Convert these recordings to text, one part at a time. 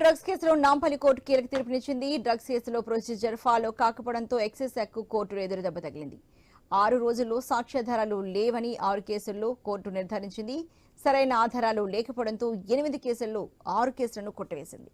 Drugs కేసులో Nampally court కీలక తీర్పునిచ్చింది. డ్రగ్స్ కేసులో ప్రొసీజర్ ఫాలో కాకపోవడంతో ఎక్సైజ్ శాఖకు కోర్టు ఎదురు దెబ్బ తగిలింది. ఆరు రోజుల్లో సాక్ష్యాధారాలు లేవని ఆరు కేసుల్లో కోర్టు నిర్ధారించింది. సరైన ఆధారాలు లేకపోవడంతో ఎనిమిది కేసుల్లో ఆరు కేసులను కొట్టివేసింది.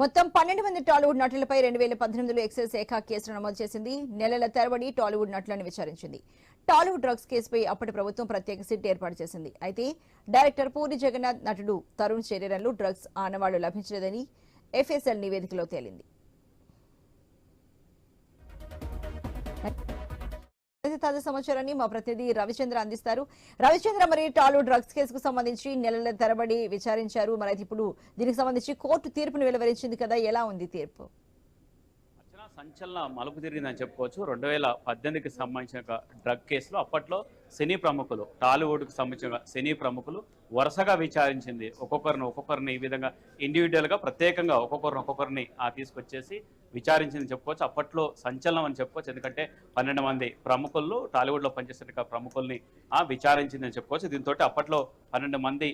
మొత్తం పన్నెండు మంది టాలీవుడ్ నటులపై రెండు వేల పద్దెనిమిదిలో ఎక్సైజ్ శాఖ కేసులు నమోదు చేసింది. నెలల తరబడి టాలీవుడ్ నటులను విచారించింది. టాలీవుడ్ డ్రగ్స్ కేసుపై అప్పటి ప్రభుత్వం ప్రత్యేక సిట్ ఏర్పాటు చేసింది. అయితే డైరెక్టర్ పూరి జగన్నాథ్ నటుడు తరుణ్ శరీరంలో డ్రగ్స్ ఆనవాళ్ళు లభించలేదని ఎఫ్ఎస్ఎల్ నివేదికలో తేలింది. అయితే తాజా సమాచారాన్ని మా ప్రతినిధి రవిచంద్ర అందిస్తారు. రవిచంద్ర మరి టాలు డ్రగ్స్ కేసుకు సంబంధించి నెలల తరబడి విచారించారు. మరి అయితే ఇప్పుడు దీనికి సంబంధించి కోర్టు తీర్పును వెలువరించింది కదా ఎలా ఉంది తీర్పు? సంచలన మలుపు తిరిగిందని చెప్పుకోవచ్చు. రెండు వేల పద్దెనిమిదికి సంబంధించిన డ్రగ్ కేసులో అప్పట్లో సినీ ప్రముఖులు టాలీవుడ్కి సంబంధించిన సినీ ప్రముఖులు వరుసగా విచారించింది. ఒక్కొక్కరిని ఒక్కొక్కరిని ఈ విధంగా ఇండివిజువల్గా ప్రత్యేకంగా ఒక్కొక్కరిని ఒక్కొక్కరిని ఆ తీసుకొచ్చేసి విచారించింది చెప్పుకోవచ్చు. అప్పట్లో సంచలనం అని చెప్పుకోవచ్చు. ఎందుకంటే పన్నెండు మంది ప్రముఖులు టాలీవుడ్లో పనిచేస్తున్న ప్రముఖుల్ని విచారించిందని చెప్పుకోవచ్చు. దీంతో అప్పట్లో పన్నెండు మంది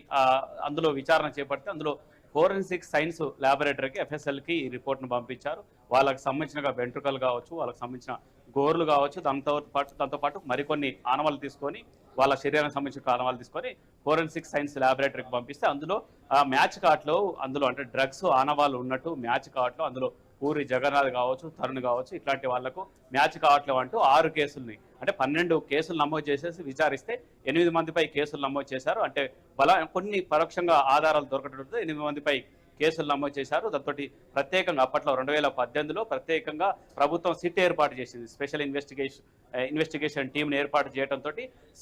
అందులో విచారణ చేపడితే అందులో ఫోరెన్సిక్ సైన్స్ ల్యాబొరేటరీకి ఎఫ్ఎస్ఎల్కి ఈ రిపోర్ట్ను పంపించారు. వాళ్ళకి సంబంధించిన వెంట్రుకలు కావచ్చు వాళ్ళకి సంబంధించిన గోర్లు కావచ్చు దాంతో పాటు దాంతో పాటు మరికొన్ని ఆనవాళ్ళు తీసుకొని వాళ్ళ శరీరానికి సంబంధించిన ఆనవాళ్ళు తీసుకొని ఫోరెన్సిక్ సైన్స్ ల్యాబొరేటరీకి పంపిస్తే అందులో ఆ మ్యాచ్ కార్ట్లో అందులో అంటే డ్రగ్స్ ఆనవాళ్ళు ఉన్నట్టు మ్యాచ్ కార్ట్లో అందులో పూరి జగన్నాథ్ కావచ్చు తరుణ్ కావచ్చు ఇట్లాంటి వాళ్ళకు మ్యాచ్ కావట్లేవు అంటూ ఆరు కేసుల్ని అంటే పన్నెండు కేసులు నమోదు చేసేసి విచారిస్తే ఎనిమిది మందిపై కేసులు నమోదు చేశారు. అంటే బల కొన్ని పరోక్షంగా ఆధారాలు దొరకడంతో ఎనిమిది మందిపై కేసులు నమోదు చేశారు. దాంతో ప్రత్యేకంగా అప్పట్లో రెండు వేల పద్దెనిమిదిలో ప్రత్యేకంగా ప్రభుత్వం సిట్ ఏర్పాటు చేసింది. స్పెషల్ ఇన్వెస్టిగేషన్ ఇన్వెస్టిగేషన్ టీంను ఏర్పాటు చేయడంతో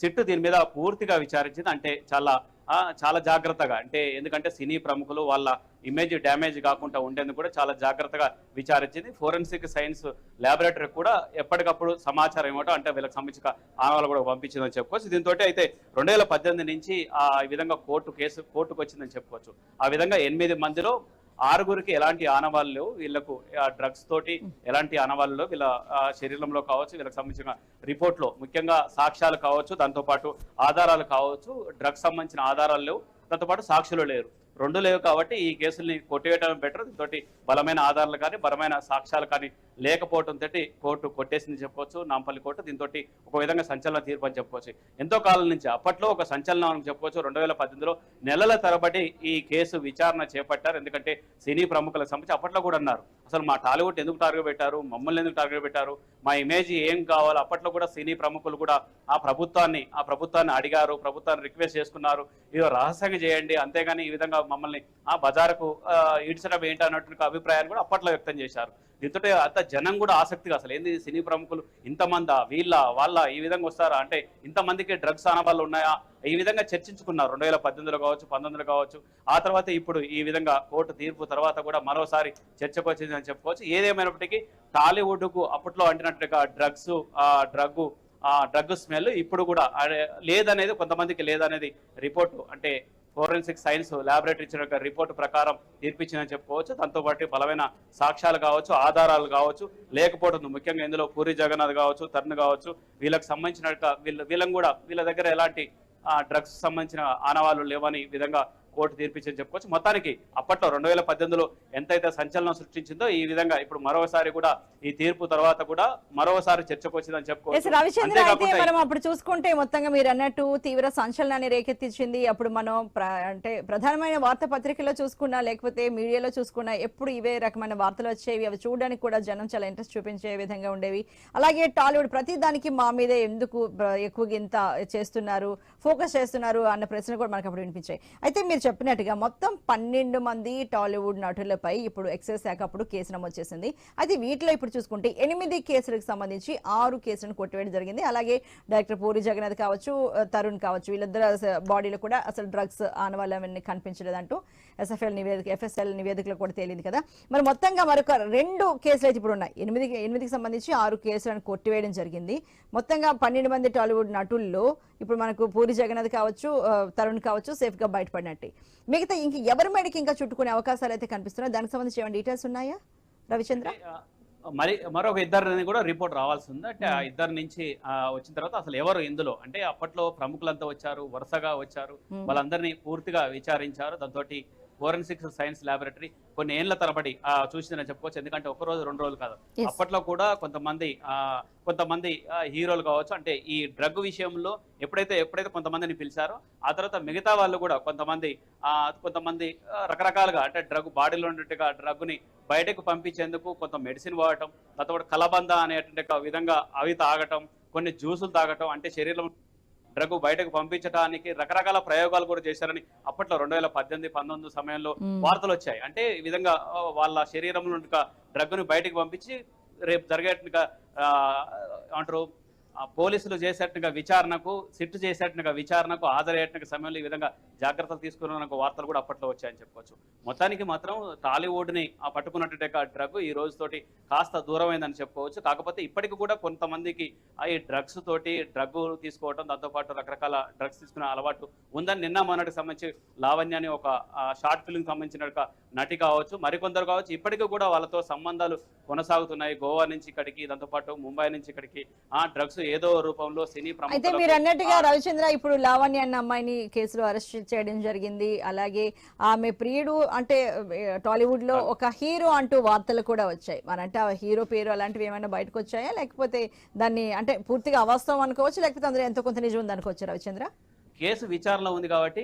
సిట్ దీని మీద పూర్తిగా విచారించింది. అంటే చాలా చాలా జాగ్రత్తగా. అంటే ఎందుకంటే సినీ ప్రముఖులు వాళ్ళ ఇమేజ్ డ్యామేజ్ కాకుండా ఉండేందుకు కూడా చాలా జాగ్రత్తగా విచారించింది. ఫోరెన్సిక్ సైన్స్ ల్యాబొరేటరీ కూడా ఎప్పటికప్పుడు సమాచారం ఇవ్వటం అంటే వీళ్ళకి సంబంధించిన ఆనవాళ్ళు కూడా పంపించిందని చెప్పుకోవచ్చు. దీంతో అయితే రెండు వేల పద్దెనిమిది నుంచి ఆ విధంగా కోర్టు కేసు కోర్టుకు వచ్చిందని చెప్పుకోవచ్చు. ఆ విధంగా ఎనిమిది మందిలో ఆరుగురికి ఎలాంటి ఆనవాళ్ళు లేవు. వీళ్ళకు డ్రగ్స్ తోటి ఎలాంటి ఆనవాళ్ళు లేవు. వీళ్ళ ఆ, శరీరంలో కావచ్చు వీళ్ళకి సంబంధించిన రిపోర్ట్లో ముఖ్యంగా సాక్ష్యాలు కావచ్చు దాంతోపాటు ఆధారాలు కావచ్చు డ్రగ్స్ సంబంధించిన ఆధారాలు లేవు. దాంతోపాటు సాక్షులు లేరు. రెండు లేవు కాబట్టి ఈ కేసుల్ని కొట్టివేయడం బెటర్. దీంతో బలమైన ఆధారాలు కానీ బలమైన సాక్ష్యాలు కానీ లేకపోవడం తోటి కోర్టు కొట్టేసింది చెప్పుకోవచ్చు నాంపల్లి కోర్టు దీంతో ఒక విధంగా సంచలన తీర్పు అని చెప్పుకోవచ్చు ఎంతో కాలం నుంచి అప్పట్లో ఒక సంచలనం అని చెప్పుకోవచ్చు రెండు వేల పద్దెనిమిదిలో నెలల తరబడి ఈ కేసు విచారణ చేపట్టారు. ఎందుకంటే సినీ ప్రముఖులకు సంబంధించి అప్పట్లో కూడా అన్నారు. అసలు మా టాలీవుడ్ ఎందుకు టార్గెట్ పెట్టారు? మమ్మల్ని ఎందుకు టార్గెట్ పెట్టారు? మా ఇమేజ్ ఏం కావాలో? అప్పట్లో కూడా సినీ ప్రముఖులు కూడా ఆ ప్రభుత్వాన్ని ఆ ప్రభుత్వాన్ని అడిగారు ప్రభుత్వాన్ని రిక్వెస్ట్ చేసుకున్నారు. ఇది రహస్యంగా చేయండి అంతేగాని ఈ విధంగా మమ్మల్ని ఆ బజారుకు ఈడ్చడం ఏంటి అన్నట్టు అభిప్రాయాన్ని కూడా అప్పట్లో వ్యక్తం చేశారు. దీంతో అంత జనం కూడా ఆసక్తిగా అసలు ఏంది సినీ ప్రముఖులు? ఇంతమంది? వీళ్ళ వాళ్ళ ఈ విధంగా వస్తారా? అంటే ఇంతమందికి డ్రగ్స్ ఆనవాళ్ళు ఉన్నాయా? ఈ విధంగా చర్చించుకున్నారు. రెండు వేల పద్దెనిమిదిలో కావచ్చు పంతొమ్మిదిలో కావచ్చు. ఆ తర్వాత ఇప్పుడు ఈ విధంగా కోర్టు తీర్పు తర్వాత కూడా మరోసారి చర్చకు వచ్చింది అని చెప్పుకోవచ్చు. ఏదేమైనప్పటికీ టాలీవుడ్కు అప్పట్లో అంటినట్టుగా డ్రగ్స్ ఆ డ్రగ్ ఆ డ్రగ్ స్మెల్ ఇప్పుడు కూడా లేదనేది కొంతమందికి లేదనేది రిపోర్టు. అంటే ఫోరెన్సిక్ సైన్స్ ల్యాబొరేటరీ ఇచ్చిన యొక్క రిపోర్ట్ ప్రకారం తీర్పిచ్చిందని చెప్పుకోవచ్చు. దాంతో పాటు బలమైన సాక్ష్యాలు కావచ్చు ఆధారాలు కావచ్చు లేకపోవడం ముఖ్యంగా ఇందులో పూరి జగన్నాథ్ కావచ్చు తరుణ్ కావచ్చు వీళ్ళకి సంబంధించిన వీళ్ళ వీళ్ళని కూడా వీళ్ళ దగ్గర ఎలాంటి డ్రగ్స్ సంబంధించిన ఆనవాళ్ళు లేవని విధంగా కోర్టు తీర్పిచ్చని చెప్పుకోవచ్చు. మొత్తానికి అప్పట్లో రెండు వేల పద్దెనిమిదిలో ఎంతైతే సంచలనం సృష్టించిందో ఈ విధంగా ఇప్పుడు మరోసారి కూడా ఈ తీర్పు తర్వాత కూడా మరోసారి చర్చకు వచ్చిందని చెప్పుకోవచ్చు. రవిచంద్ర అయితే అంతేకాకుండా మనం అప్పుడు చూసుకుంటే మొత్తంగా మీరు అన్నట్టు తీవ్ర సంచలనాన్ని రేకెత్తించింది. అప్పుడు మనం అంటే ప్రధానమైన వార్తాపత్రికల్లో చూసుకున్నా లేకపోతే మీడియాలో చూసుకున్నా ఎప్పుడు ఇవే రకమైన వార్తలు వచ్చేవి. అవి చూడడానికి కూడా జనం చాలా ఇంట్రెస్ట్ చూపించే విధంగా ఉండేవి. అలాగే టాలీవుడ్ ప్రతి దానికి మా మీదే ఎందుకు ఎక్కువగా ఇంత చేస్తున్నారు ఫోకస్ చేస్తున్నారు అన్న ప్రశ్న కూడా మనకు అప్పుడు వినిపించాయి. అయితే మీరు చెప్పినట్టుగా మొత్తం పన్నెండు మంది టాలీవుడ్ నటులపై ఇప్పుడు ఎక్సైజ్ శాఖ అప్పుడు కేసు నమోదు చేసింది. అది వీటిలో ఇప్పుడు చూసుకుంటే ఎనిమిది కేసులకు సంబంధించి ఆరు కేసులను కొట్టివేయడం జరిగింది. అలాగే డైరెక్టర్ పూరి జగన్నాథ్ కావచ్చు తరుణ్ కావచ్చు వీళ్ళిద్దరు అస- బాడీలో కూడా అసలు డ్రగ్స్ ఆనవాళ్ళని కనిపించలేదంటూ ఎస్ఎఫ్ఎల్ నివేదిక ఎఫ్ఎస్ఎల్ నివేదికలో కూడా తేలింది కదా. మరి మొత్తంగా మరొక రెండు కేసులు అయితే ఇప్పుడు ఉన్నాయి. ఎనిమిది ఎనిమిదికి సంబంధించి ఆరు కేసులను కొట్టివేయడం జరిగింది. మొత్తంగా పన్నెండు మంది టాలీవుడ్ నటుల్లో ఇప్పుడు మనకు పూరి జగన్నాథ్ కావచ్చు తరుణ్ కావచ్చు సేఫ్గా బయటపడినట్టే మిగతా ఇంక ఎవరి మేడకి ఇంకా చుట్టుకునే అవకాశాలు అయితే కనిపిస్తున్నాయి? దానికి సంబంధించి ఏమైనా డీటెయిల్స్ ఉన్నాయా? రవిచంద్ర? మరి మరొక ఇద్దరిని కూడా రిపోర్ట్ రావాల్సి ఉంది అంటే ఆ. ఇద్దరి నుంచి వచ్చిన తర్వాత అసలు ఎవరు ఇందులో? అంటే అప్పట్లో ప్రముఖులంతా వచ్చారు వరుసగా వచ్చారు. వాళ్ళందరినీ పూర్తిగా విచారించారు. దాంతో ఫోరెన్సిక్ సైన్స్ ల్యాబొరేటరీ కొన్ని ఏళ్ళ తరబడి ఆ, చూసిందని చెప్పుకోవచ్చు ఎందుకంటే ఒక రోజు రెండు రోజులు కాదు. అప్పట్లో కూడా కొంతమంది ఆ, కొంతమంది హీరోలు కావచ్చు అంటే ఈ డ్రగ్ విషయంలో ఎప్పుడైతే ఎప్పుడైతే కొంతమందిని పిలిచారో ఆ తర్వాత మిగతా వాళ్ళు కూడా కొంతమంది ఆ, కొంతమంది రకరకాలుగా అంటే డ్రగ్ బాడీలో ఉన్నట్టుగా డ్రగ్ని బయటకు పంపించేందుకు కొంత మెడిసిన్ వాడటం తర్వాత కలబంద అనేటువంటి విధంగా అవి తాగటం కొన్ని జ్యూసులు తాగటం అంటే శరీరం డ్రగ్ బయటకు పంపించడానికి రకరకాల ప్రయోగాలు కూడా చేశారని అప్పట్లో రెండు వేల పద్దెనిమిది పంతొమ్మిది సమయంలో. వార్తలు వచ్చాయి అంటే ఈ విధంగా వాళ్ళ శరీరంలో ఉన్న డ్రగ్ను బయటకు పంపించి రేపు జరిగేట్టుగా ఆ, పోలీసులు చేసేట్టుగా విచారణకు సిట్టు చేసేట్టుగా విచారణకు హాజరయ్యేట్టుగా సమయంలో ఈ విధంగా జాగ్రత్తలు తీసుకున్న వార్తలు కూడా అప్పట్లో వచ్చాయని చెప్పుకోవచ్చు మొత్తానికి మాత్రం టాలీవుడ్ని ఆ పట్టుకున్నట్టు డ్రగ్ ఈ రోజుతోటి కాస్త దూరమైందని చెప్పుకోవచ్చు. కాకపోతే ఇప్పటికి కూడా కొంతమందికి ఈ డ్రగ్స్ తోటి డ్రగ్ తీసుకోవడం దాంతోపాటు రకరకాల డ్రగ్స్ తీసుకునే అలవాటు ఉందని నిన్న మొన్నటికి సంబంధించి లావణ్య అని ఒక షార్ట్ ఫిల్మ్ సంబంధించిన నటి కావచ్చు మరికొందరు కావచ్చు ఇప్పటికీ కూడా వాళ్ళతో సంబంధాలు కొనసాగుతున్నాయి. గోవా నుంచి ఇక్కడికి దాంతోపాటు ముంబై నుంచి ఇక్కడికి. ఆ డ్రగ్స్ ఏదో రూపంలో సినీ అయితే మీరు అన్నట్టుగా రవిచంద్ర ఇప్పుడు లావణ్య అన్న అమ్మాయిని కేసులో అరెస్ట్ చేయడం జరిగింది. అలాగే ఆమె ప్రియుడు అంటే టాలీవుడ్లో ఒక హీరో అంటూ వార్తలు కూడా వచ్చాయి. మన అంటే ఆ హీరో పేరు అలాంటివి ఏమైనా బయటకు వచ్చాయా? లేకపోతే దాన్ని అంటే పూర్తిగా అవాస్తవం అనుకోవచ్చు? లేకపోతే అందులో ఎంతో కొంత నిజం ఉంది అనుకోవచ్చు రవిచంద్ర? కేసు విచారణలో ఉంది కాబట్టి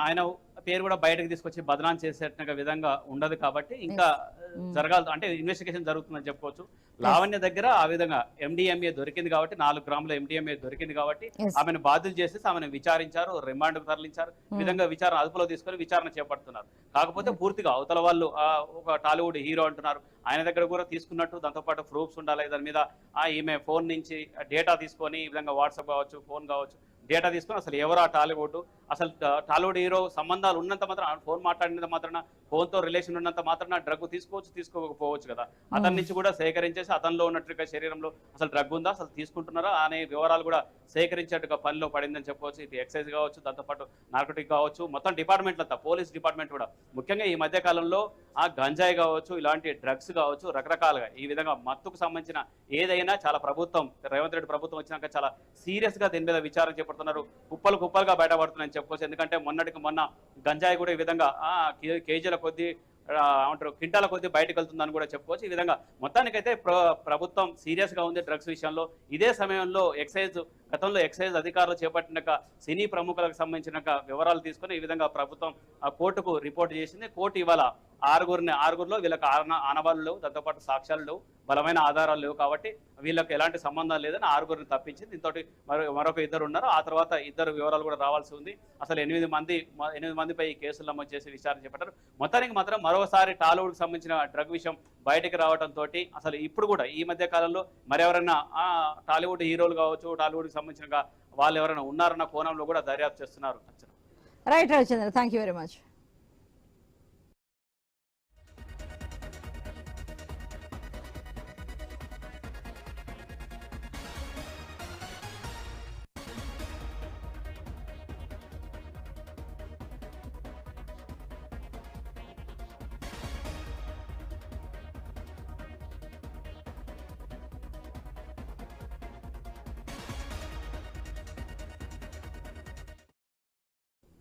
ఆయన పేరు కూడా బయటకు తీసుకొచ్చి బదనాం చేసేట్టుగా విధంగా ఉండదు కాబట్టి ఇంకా Mm. జరగాలి. అంటే ఇన్వెస్టిగేషన్ జరుగుతుందని చెప్పుకోవచ్చు. లావణ్య దగ్గర ఆ విధంగా ఎండిఎంఏ దొరికింది కాబట్టి నాలుగు గ్రాముల ఎండిఎంఏ దొరికింది కాబట్టి. ఆమెను బాధ్యులు చేసేసి ఆమెను విచారించారు రిమాండ్ తరలించారు. Mm. విధంగా విచారణ అదుపులో తీసుకొని విచారణ చేపడుతున్నారు. కాకపోతే పూర్తిగా అవతల వాళ్ళు ఆ, ఒక టాలీవుడ్ హీరో అంటున్నారు. ఆయన దగ్గర కూడా తీసుకున్నట్టు దాంతోపాటు ప్రూఫ్స్ ఉండాలి. దాని మీద ఆ ఈమె ఫోన్ నుంచి డేటా తీసుకొని ఈ విధంగా వాట్సాప్ కావచ్చు ఫోన్ కావచ్చు. డేటా తీసుకుని అసలు ఎవరు ఆ టాలీవుడ్ అసలు టాలీవుడ్ హీరో సంబంధాలు ఉన్నంత మాత్రం ఫోన్ మాట్లాడినంత మాత్రాన ఫోన్తో రిలేషన్ ఉన్నంత మాత్రాన డ్రగ్ తీసుకోవచ్చు తీసుకోకపోవచ్చు కదా. అతని నుంచి కూడా సేకరించేసి అతనిలో ఉన్నట్టుగా శరీరంలో అసలు డ్రగ్ ఉందా అసలు తీసుకుంటున్నారా అనే వివరాలు కూడా సేకరించేట్టుగా పనిలో పడిందని చెప్పవచ్చు ఇది ఎక్సైజ్ కావచ్చు దాంతోపాటు నార్కోటిక్ కావచ్చు మొత్తం డిపార్ట్మెంట్ అంతా పోలీస్ డిపార్ట్మెంట్ కూడా. ముఖ్యంగా ఈ మధ్య కాలంలో ఆ గంజాయి కావచ్చు ఇలాంటి డ్రగ్స్ కావచ్చు రకరకాలుగా ఈ విధంగా మత్తుకు సంబంధించిన ఏదైనా చాలా ప్రభుత్వం రేవంత్ రెడ్డి ప్రభుత్వం వచ్చినాక చాలా సీరియస్గా దీని మీద విచారణ చేపడుతున్నారు. కుప్పలు కుప్పలుగా బయటపడుతున్నాయని చెప్పుకోవచ్చు. ఎందుకంటే మొన్నటికి మొన్న గంజాయి కూడా ఈ విధంగా కేజీల కొద్ది అంటారు ఏమంటారు కొద్దీ కొద్ది బయటకు వెళ్తుందని కూడా చెప్పుకోవచ్చు. ఈ విధంగా మొత్తానికైతే ప్ర- ప్రభుత్వం సీరియస్గా ఉంది డ్రగ్స్ విషయంలో. ఇదే సమయంలో ఎక్సైజ్ గతంలో ఎక్సైజ్ అధికారులు చేపట్టిన సినీ ప్రముఖులకు సంబంధించిన వివరాలు తీసుకుని ఈ విధంగా ప్రభుత్వం ఆ కోర్టుకు రిపోర్ట్ చేసింది. కోర్టు ఇవాళ ఆరుగురిని ఆరుగురిలో వీళ్ళకి ఆన- ఆనవాళ్ళు లేవు దాంతోపాటు సాక్ష్యాలు లేవు బలమైన ఆధారాలు లేవు కాబట్టి వీళ్ళకి ఎలాంటి సంబంధం లేదని ఆరుగురిని తప్పించింది. దీంతో మరొక ఇద్దరు ఉన్నారు. ఆ తర్వాత ఇద్దరు వివరాలు కూడా రావాల్సి ఉంది. అసలు ఎనిమిది మంది ఎనిమిది మందిపై ఈ కేసులు నమోదు చేసి విచారణ చేపట్టారు. మొత్తానికి మాత్రం మరోసారి టాలీవుడ్కి సంబంధించిన డ్రగ్ విషయం బయటకు రావడంతో తోటి అసలు ఇప్పుడు కూడా ఈ మధ్య కాలంలో మరెవరైనా టాలీవుడ్ హీరోలు కావచ్చు టాలీవుడ్కి సంబంధించిన వాళ్ళు ఎవరైనా ఉన్నారన్న కోణంలో కూడా దర్యాప్తు చేస్తున్నారు. Right Ravichandra thank you very much